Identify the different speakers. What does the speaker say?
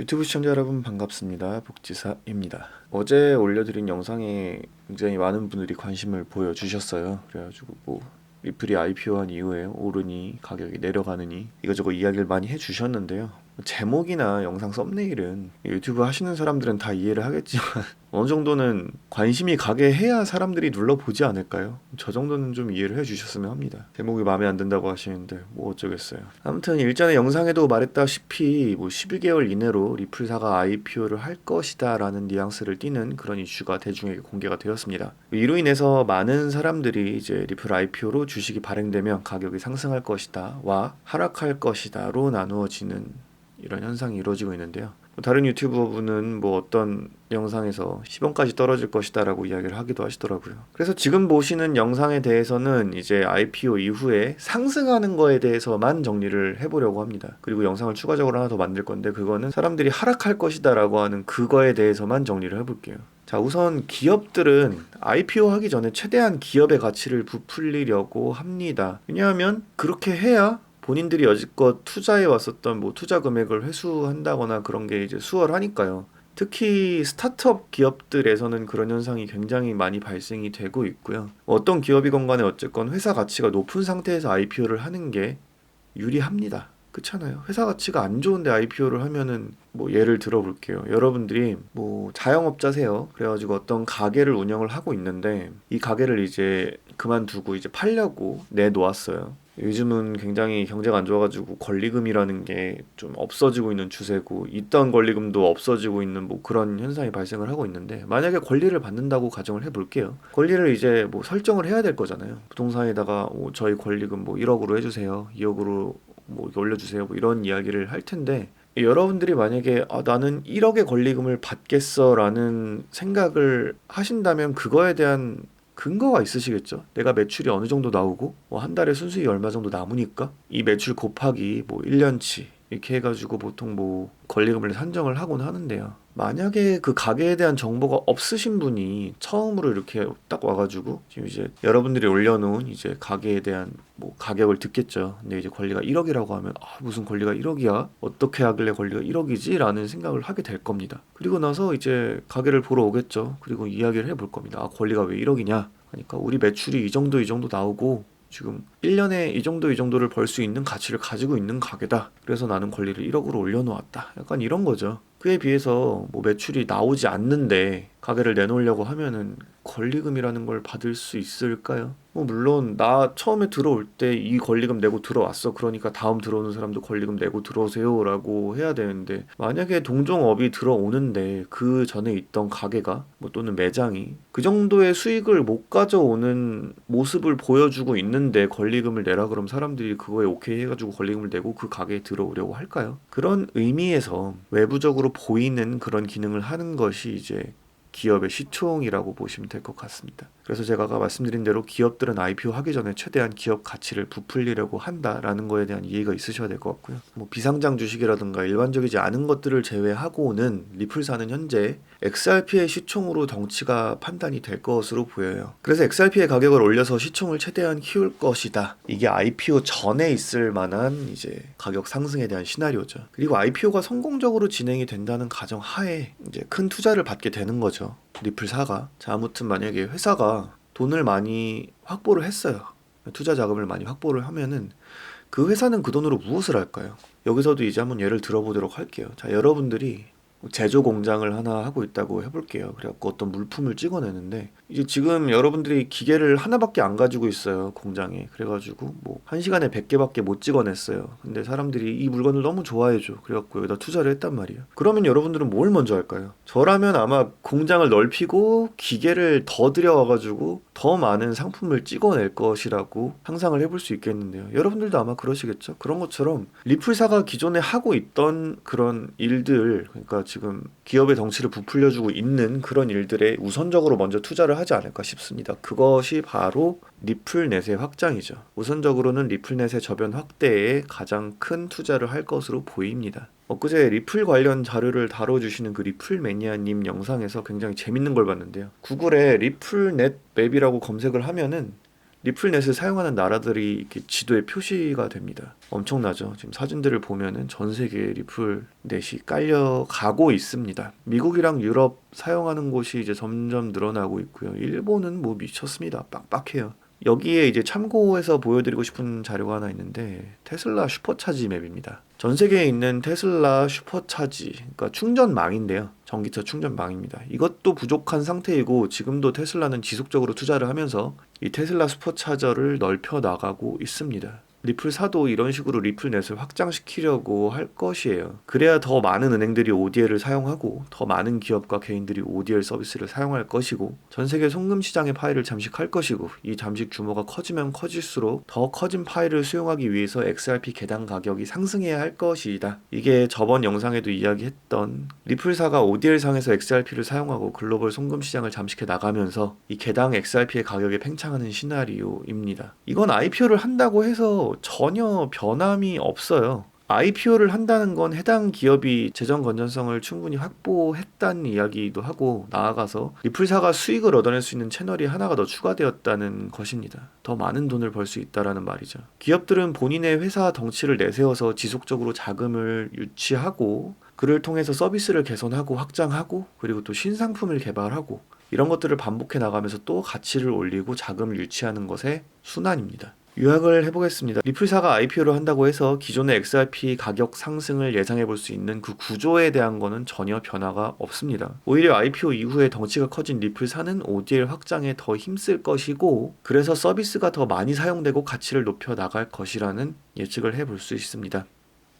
Speaker 1: 유튜브 시청자 여러분 반갑습니다. 복지사입니다. 어제 올려드린 영상에 굉장히 많은 분들이 관심을 보여주셨어요. 그래가지고 뭐 리플이 IPO한 이후에 오르니 가격이 내려가느니 이거저거 이야기를 많이 해주셨는데요. 제목이나 영상 썸네일은 유튜브 하시는 사람들은 다 이해를 하겠지만 어느 정도는 관심이 가게 해야 사람들이 눌러보지 않을까요? 저 정도는 좀 이해를 해주셨으면 합니다. 제목이 마음에 안 든다고 하시는데 뭐 어쩌겠어요. 아무튼 일전에 영상에도 말했다시피 뭐 12개월 이내로 리플사가 IPO를 할 것이다 라는 뉘앙스를 띠는 그런 이슈가 대중에게 공개가 되었습니다. 이로 인해서 많은 사람들이 이제 리플 IPO로 주식이 발행되면 가격이 상승할 것이다 와 하락할 것이다 로 나누어지는 이런 현상이 이루어지고 있는데요. 다른 유튜버분은 뭐 어떤 영상에서 10원까지 떨어질 것이다라고 이야기를 하기도 하시더라고요. 그래서 지금 보시는 영상에 대해서는 이제 IPO 이후에 상승하는 거에 대해서만 정리를 해보려고 합니다. 그리고 영상을 추가적으로 하나 더 만들 건데 그거는 사람들이 하락할 것이다라고 하는 그거에 대해서만 정리를 해볼게요. 자, 우선 기업들은 IPO 하기 전에 최대한 기업의 가치를 부풀리려고 합니다. 왜냐하면 그렇게 해야 본인들이 여지껏 투자해 왔었던 뭐 투자 금액을 회수한다거나 그런 게 이제 수월하니까요. 특히 스타트업 기업들에서는 그런 현상이 굉장히 많이 발생이 되고 있고요. 어떤 기업이건 간에 어쨌건 회사 가치가 높은 상태에서 IPO를 하는 게 유리합니다. 그렇잖아요. 회사 가치가 안 좋은데 IPO를 하면은 뭐 예를 들어 볼게요. 여러분들이 뭐 자영업자세요. 그래가지고 어떤 가게를 운영을 하고 있는데 이 가게를 이제 그만두고 이제 팔려고 내놓았어요. 요즘은 굉장히 경제가 안 좋아가지고 권리금이라는 게 좀 없어지고 있는 추세고 있던 권리금도 없어지고 있는 뭐 그런 현상이 발생을 하고 있는데 만약에 권리를 받는다고 가정을 해볼게요. 권리를 이제 뭐 설정을 해야 될 거잖아요. 부동산에다가 뭐 저희 권리금 뭐 1억으로 해주세요, 2억으로 뭐 이렇게 올려주세요, 뭐 이런 이야기를 할 텐데 여러분들이 만약에 아, 나는 1억의 권리금을 받겠어라는 생각을 하신다면 그거에 대한 근거가 있으시겠죠. 내가 매출이 어느 정도 나오고 뭐 한 달에 순수익이 얼마 정도 남으니까 이 매출 곱하기 뭐 1년치 이렇게 해가지고 보통 뭐 권리금을 산정을 하곤 하는데요. 만약에 그 가게에 대한 정보가 없으신 분이 처음으로 이렇게 딱 와가지고 지금 이제 여러분들이 올려놓은 이제 가게에 대한 뭐 가격을 듣겠죠. 근데 이제 권리가 1억이라고 하면 아 무슨 권리가 1억이야? 어떻게 하길래 권리가 1억이지? 라는 생각을 하게 될 겁니다. 그리고 나서 이제 가게를 보러 오겠죠. 그리고 이야기를 해볼 겁니다. 아 권리가 왜 1억이냐? 그러니까 우리 매출이 이 정도 이 정도 나오고 지금 1년에 이 정도 이 정도를 벌 수 있는 가치를 가지고 있는 가게다. 그래서 나는 권리를 1억으로 올려놓았다. 약간 이런 거죠. 그에 비해서 뭐 매출이 나오지 않는데 가게를 내놓으려고 하면은 권리금이라는 걸 받을 수 있을까요? 뭐 물론 나 처음에 들어올 때 이 권리금 내고 들어왔어. 그러니까 다음 들어오는 사람도 권리금 내고 들어오세요라고 해야 되는데 만약에 동종업이 들어오는데 그 전에 있던 가게가 뭐 또는 매장이 그 정도의 수익을 못 가져오는 모습을 보여주고 있는데 권리금을 내라 그럼 사람들이 그거에 오케이 해가지고 권리금을 내고 그 가게에 들어오려고 할까요? 그런 의미에서 외부적으로 보이는 그런 기능을 하는 것이 이제 기업의 시총이라고 보시면 될 것 같습니다. 그래서 제가 아까 말씀드린 대로 기업들은 IPO 하기 전에 최대한 기업 가치를 부풀리려고 한다라는 거에 대한 이해가 있으셔야 될 것 같고요. 뭐 비상장 주식이라든가 일반적이지 않은 것들을 제외하고는 리플사는 현재 XRP의 시총으로 덩치가 판단이 될 것으로 보여요. 그래서 XRP의 가격을 올려서 시총을 최대한 키울 것이다. 이게 IPO 전에 있을 만한 이제 가격 상승에 대한 시나리오죠. 그리고 IPO가 성공적으로 진행이 된다는 가정 하에 이제 큰 투자를 받게 되는 거죠. 리플사가. 자, 아무튼 만약에 회사가 돈을 많이 확보를 했어요. 투자 자금을 많이 확보를 하면은 그 회사는 그 돈으로 무엇을 할까요? 여기서도 이제 한번 예를 들어보도록 할게요. 자, 여러분들이 제조 공장을 하나 하고 있다고 해볼게요. 그래갖고 어떤 물품을 찍어내는데 이제 지금 여러분들이 기계를 하나밖에 안 가지고 있어요 공장에. 그래가지고 뭐 한 시간에 100개밖에 못 찍어냈어요. 근데 사람들이 이 물건을 너무 좋아해줘. 그래갖고 여기다 투자를 했단 말이에요. 그러면 여러분들은 뭘 먼저 할까요? 저라면 아마 공장을 넓히고 기계를 더 들여와가지고 더 많은 상품을 찍어낼 것이라고 상상을 해볼 수 있겠는데요. 여러분들도 아마 그러시겠죠. 그런 것처럼 리플사가 기존에 하고 있던 그런 일들, 그러니까 지금 기업의 덩치를 부풀려주고 있는 그런 일들에 우선적으로 먼저 투자를 하지 않을까 싶습니다. 그것이 바로 리플넷의 확장이죠. 우선적으로는 리플넷의 저변 확대에 가장 큰 투자를 할 것으로 보입니다. 엊그제 리플 관련 자료를 다뤄주시는 그 리플 매니아님 영상에서 굉장히 재밌는 걸 봤는데요. 구글에 리플넷 맵이라고 검색을 하면은 리플넷을 사용하는 나라들이 이렇게 지도에 표시가 됩니다. 엄청나죠. 지금 사진들을 보면은 전 세계 리플넷이 깔려 가고 있습니다. 미국이랑 유럽 사용하는 곳이 이제 점점 늘어나고 있고요. 일본은 뭐 미쳤습니다. 빡빡해요. 여기에 이제 참고해서 보여드리고 싶은 자료가 하나 있는데 테슬라 슈퍼차지 맵입니다. 전 세계에 있는 테슬라 슈퍼차지, 그러니까 충전망인데요. 전기차 충전망입니다. 이것도 부족한 상태이고 지금도 테슬라는 지속적으로 투자를 하면서 이 테슬라 슈퍼차저를 넓혀 나가고 있습니다. 리플 사도 이런 식으로 리플 넷을 확장시키려고 할 것이에요. 그래야 더 많은 은행들이 ODL을 사용하고 더 많은 기업과 개인들이 ODL 서비스를 사용할 것이고 전 세계 송금 시장의 파일을 잠식할 것이고 이 잠식 규모가 커지면 커질수록 더 커진 파일을 수용하기 위해서 XRP 개당 가격이 상승해야 할 것이다. 이게 저번 영상에도 이야기했던 리플사가 ODL 상에서 XRP를 사용하고 글로벌 송금 시장을 잠식해 나가면서 이 개당 XRP의 가격에 팽창하는 시나리오입니다. 이건 IPO를 한다고 해서 전혀 변함이 없어요. IPO를 한다는 건 해당 기업이 재정 건전성을 충분히 확보했다는 이야기도 하고 나아가서 리플사가 수익을 얻어낼 수 있는 채널이 하나가 더 추가되었다는 것입니다. 더 많은 돈을 벌 수 있다라는 말이죠. 기업들은 본인의 회사 덩치를 내세워서 지속적으로 자금을 유치하고 그를 통해서 서비스를 개선하고 확장하고 그리고 또 신상품을 개발하고 이런 것들을 반복해 나가면서 또 가치를 올리고 자금을 유치하는 것의 순환입니다. 요약을 해보겠습니다. 리플사가 IPO를 한다고 해서 기존의 XRP 가격 상승을 예상해 볼 수 있는 그 구조에 대한 거는 전혀 변화가 없습니다. 오히려 IPO 이후에 덩치가 커진 리플사는 ODL 확장에 더 힘쓸 것이고 그래서 서비스가 더 많이 사용되고 가치를 높여 나갈 것이라는 예측을 해볼 수 있습니다.